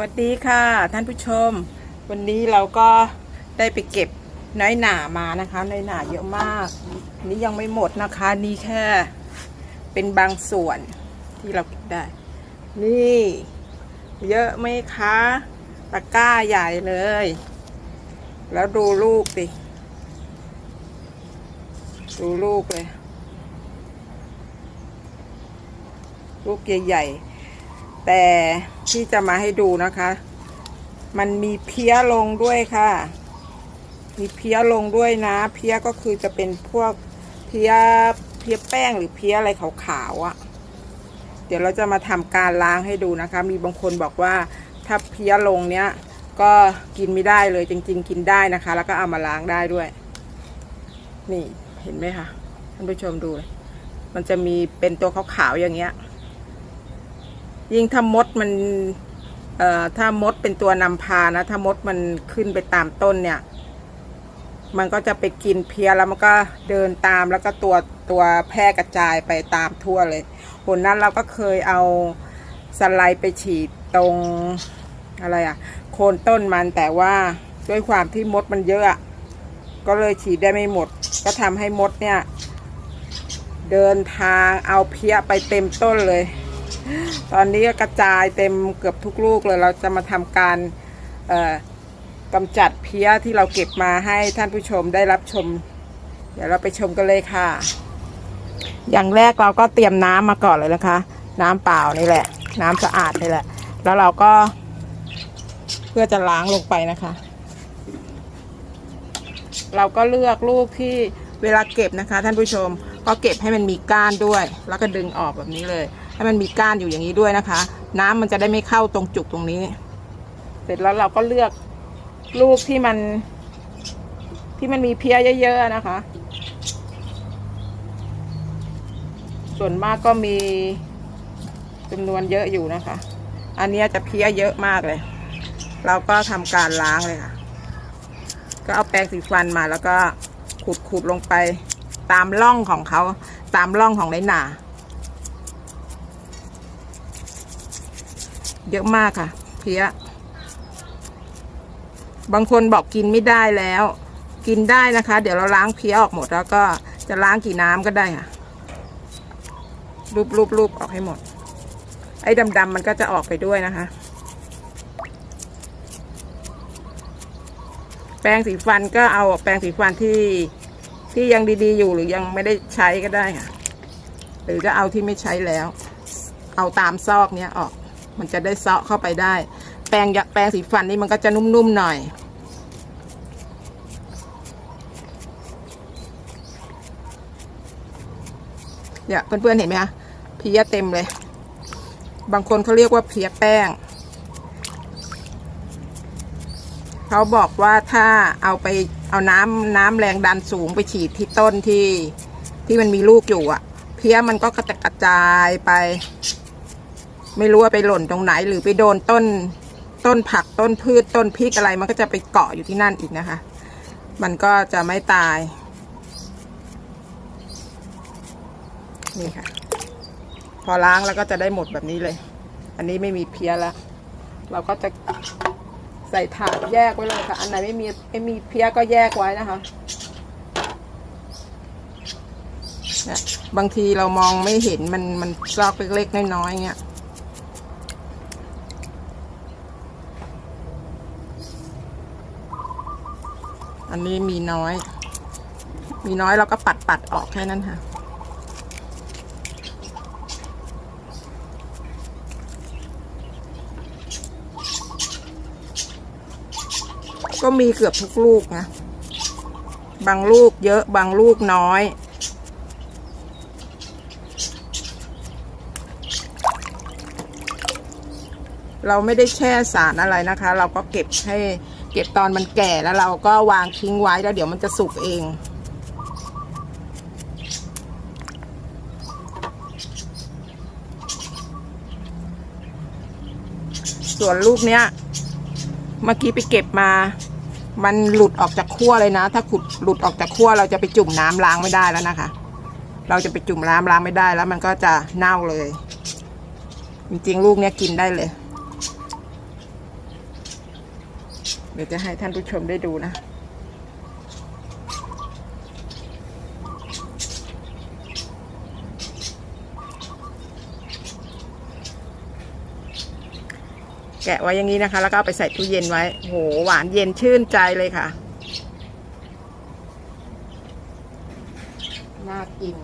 วัสดีค่ะท่านผู้ชม วันนี้เราก็ได้ไปเก็บน้อยหนามานะคะน้อยหนาเยอะมากนนี้ยังไม่หมดนะคะนี่แค่ เป็นบางส่วนที่เราเก็บได้ นี่ เยอะไหมคะตะกร้าใหญ่เลย แล้วดูลูกดิดูลูกเลย ลูกใหญ่ๆ แต่ที่จะมาให้ดูนะคะ มันมีเพี้ยลงด้วยค่ะ มีเพี้ยลงด้วยนะ เพี้ยก็คือจะเป็นพวกเพี้ยเพี้ยแป้งหรือเพี้ยอะไรขาวๆอะ่ะ เดี๋ยวเราจะมาทำการล้างให้ดูนะคะ มีบางคนบอกว่าถ้าเพี้ยลงเนี้ยก็กินไม่ได้เลยจริง ๆ กินได้นะคะ แล้วก็เอามาล้างได้ด้วย นี่เห็นไหมคะท่านผู้ชมดูเลยมันจะมีเป็นตัวขาวๆอย่างเงี้ย ยิ่งถ้ามดมันเอ่อถ้ามดเป็นตัวนำพานะ ถ้ามดมันขึ้นไปตามต้นเนี่ย มันก็จะไปกินเพี้ยแล้วมันก็เดินตามแล้วก็ตัวตัวแพร่กระจายไปตามทั่วเลยหนนั้นเราก็เคยเอาสไลด์ไปฉีดตรงอะไรอะโคนต้นมันแต่ว่าด้วยความที่มดมันเยอะก็เลยฉีดได้ไม่หมด ก็ทำให้มดเนี่ย เดินทางเอาเพี้ยไปเต็มต้นเลย ตอนนี้ก็กระจายเต็มเกือบทุกลูกเลย เราจะมาทำการกำจัดเพี้ยที่เราเก็บมาให้ท่านผู้ชมได้รับชม เดี๋ยวเราไปชมกันเลยค่ะ อย่างแรกเราก็เตรียมน้ำมาก่อนเลยนะคะ น้ำเปล่านี่แหละ น้ำสะอาดนี่แหละ แล้วเราก็เพื่อจะล้างลงไปนะคะ เราก็เลือกลูกที่เวลาเก็บนะคะ ท่านผู้ชมก็เก็บให้มันมีก้านด้วย แล้วก็ดึงออกแบบนี้เลย ให้มันมีก้านอยู่อย่างนี้ด้วยนะคะ น้ำมันจะได้ไม่เข้าตรงจุกตรงนี้ เสร็จแล้วเราก็เลือกลูกที่มัน ที่มันมีเพี้ยเยอะๆนะคะ ส่วนมากก็มีจำนวนเยอะอยู่นะคะ อันนี้จะเพี้ยเยอะมากเลย เราก็ทำการล้างเลยค่ะ ก็เอาแปรงสีฟันมาแล้วก็ขูดขูดลงไปตามร่องของเขาตามร่องของในหนา เยอะมากค่ะ เพี้ย บางคนบอกกินไม่ได้แล้ว กินได้นะคะ เดี๋ยวเราล้างเพี้ยออกหมดแล้วก็จะล้างกี่น้ำก็ได้ค่ะรูปรูปรูปออกให้หมด ไอ้ดำๆมันก็จะออกไปด้วยนะคะ แปรงสีฟันก็เอาแปรงสีฟันที่ที่ยังดีๆอยู่หรือยังไม่ได้ใช้ก็ได้ค่ะ หรือจะเอาที่ไม่ใช้แล้ว เอาตามซอกเนี้ยออก มันจะได้เซาะเข้าไปได้ แปรงยะแปรงสีฟันนี่มันก็จะนุ่มๆหน่อย เนี่ยเพื่อนๆเห็นไหมคะเพี้ยเต็มเลย บางคนเขาเรียกว่าเพี้ยแป้งเขาบอกว่าถ้าเอาไปเอาน้ำน้ำแรงดันสูงไปฉีดที่ต้นที่ที่มันมีลูกอยู่อะเพี้ยมันก็กระจายไป ไม่รู้ว่าไปหล่นตรงไหนหรือไปโดนต้นต้นผักต้นพืชต้นพริกอะไรมันก็จะไปเกาะอยู่ที่นั่นอีกนะคะ มันก็จะไม่ตาย นี่ค่ะ พอล้างแล้วก็จะได้หมดแบบนี้เลย อันนี้ไม่มีเพี้ยแล้วเราก็จะใส่ถาดแยกไว้เลยค่ะ อันไหนไม่มีไม่มีเพี้ยก็แยกไว้นะคะบางทีเรามองไม่เห็นมันมันซอกเล็กๆน้อยๆเงี้ย อันนี้มีน้อย มีน้อยเราก็ปัดปัดออกแค่นั้นค่ะ ก็มีเกือบทุกลูกนะ บางลูกเยอะบางลูกน้อยเราไม่ได้แช่สารอะไรนะคะ เราก็เก็บให้ เก็บตอนมันแก่แล้วเราก็วางทิ้งไว้แล้วเดี๋ยวมันจะสุกเอง ส่วนลูกเนี้ย เมื่อกี้ไปเก็บมา มันหลุดออกจากขั้วเลยนะ ถ้าขุดหลุดออกจากขั้วเราจะไปจุ่มน้ำล้างไม่ได้แล้วนะคะ เราจะไปจุ่มน้ำล้างไม่ได้แล้วมันก็จะเน่าเลย จริงๆ ลูกเนี้ยกินได้เลย เดี๋ยวจะให้ท่านผู้ชมได้ดูนะ แกะไว้อย่างนี้นะคะ แล้วก็เอาไปใส่ตู้เย็นไว้ โห หวานเย็นชื่นใจเลยค่ะ น่ากิน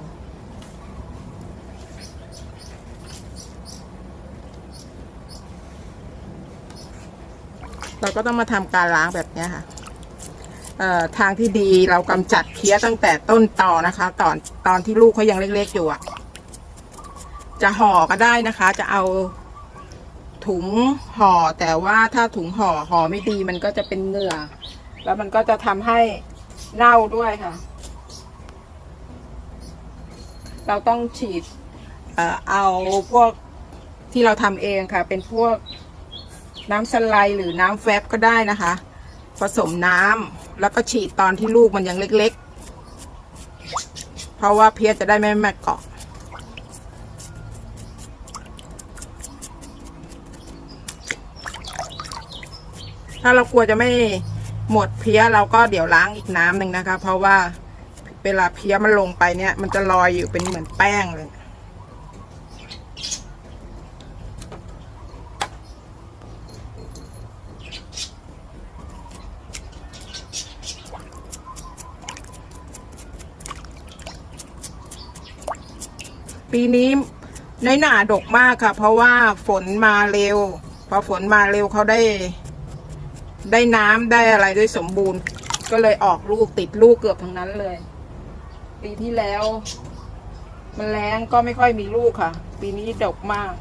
เราก็ต้องมาทำการล้างแบบนี้ค่ะเอ่อทางที่ดีเรากำจัดเพี้ยตั้งแต่ต้นต่อนะคะ ตอนตอนที่ลูกเขายังเล็กๆอยู่อะ จะห่อก็ได้นะคะ จะเอาถุงห่อแต่ว่าถ้าถุงห่อห่อไม่ดีมันก็จะเป็นเหงื่อ แล้วมันก็จะทำให้เน่าด้วยค่ะ เราต้องฉีด เอ่อเอาพวกที่เราทำเองค่ะ เป็นพวก น้ำสไลด์หรือน้ำแฟบก็ได้นะคะ ผสมน้ำแล้วก็ฉีดตอนที่ลูกมันยังเล็ก ๆ เพราะว่าเพียจะได้ไม่แม่เกาะถ้าเรากลัวจะไม่หมดเพี้ยเราก็เดี๋ยวล้างอีกน้ำหนึ่งนะคะ เพราะว่าเวลาเพี้ยมันลงไปเนี่ย มันจะลอยอยู่เป็นเหมือนแป้งเลย ปีนี้น้อยหนาดกมากค่ะ เพราะว่าฝนมาเร็ว พอฝนมาเร็วเขาได้ ได้น้ำได้อะไรด้วยสมบูรณ์ ก็เลยออกลูกติดลูกเกือบทั้งนั้นเลย ปีที่แล้ว มันแรงก็ไม่ค่อยมีลูกค่ะ ปีนี้ดกมาก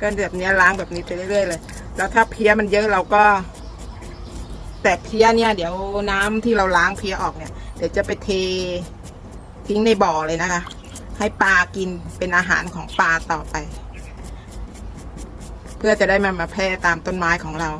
ก็แบบนี้ล้างแบบนี้ไปเรื่อยๆเลย แล้วถ้าเพี้ยมันเยอะเราก็ แต่เพี้ยเนี่ย เดี๋ยวน้ำที่เราล้างเพี้ยออกเนี่ย เดี๋ยวจะไปเททิ้งในบ่อเลยนะคะ ให้ปลากินเป็นอาหารของปลาต่อไป เพื่อจะได้มันมาแพร่ตามต้นไม้ของเรา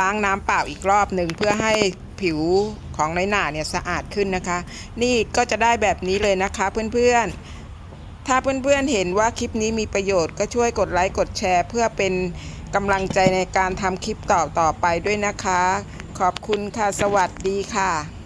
ล้างน้ำเปล่าอีกรอบหนึ่งเพื่อให้ผิวของในหนาเนี่ยสะอาดขึ้นนะคะ นี่ก็จะได้แบบนี้เลยนะคะเพื่อนๆ ถ้าเพื่อนๆเห็นว่าคลิปนี้มีประโยชน์ก็ช่วยกดไลค์กดแชร์ เพื่อเป็นกำลังใจในการทำคลิปต่อต่อไปด้วยนะคะ ขอบคุณค่ะ สวัสดีค่ะ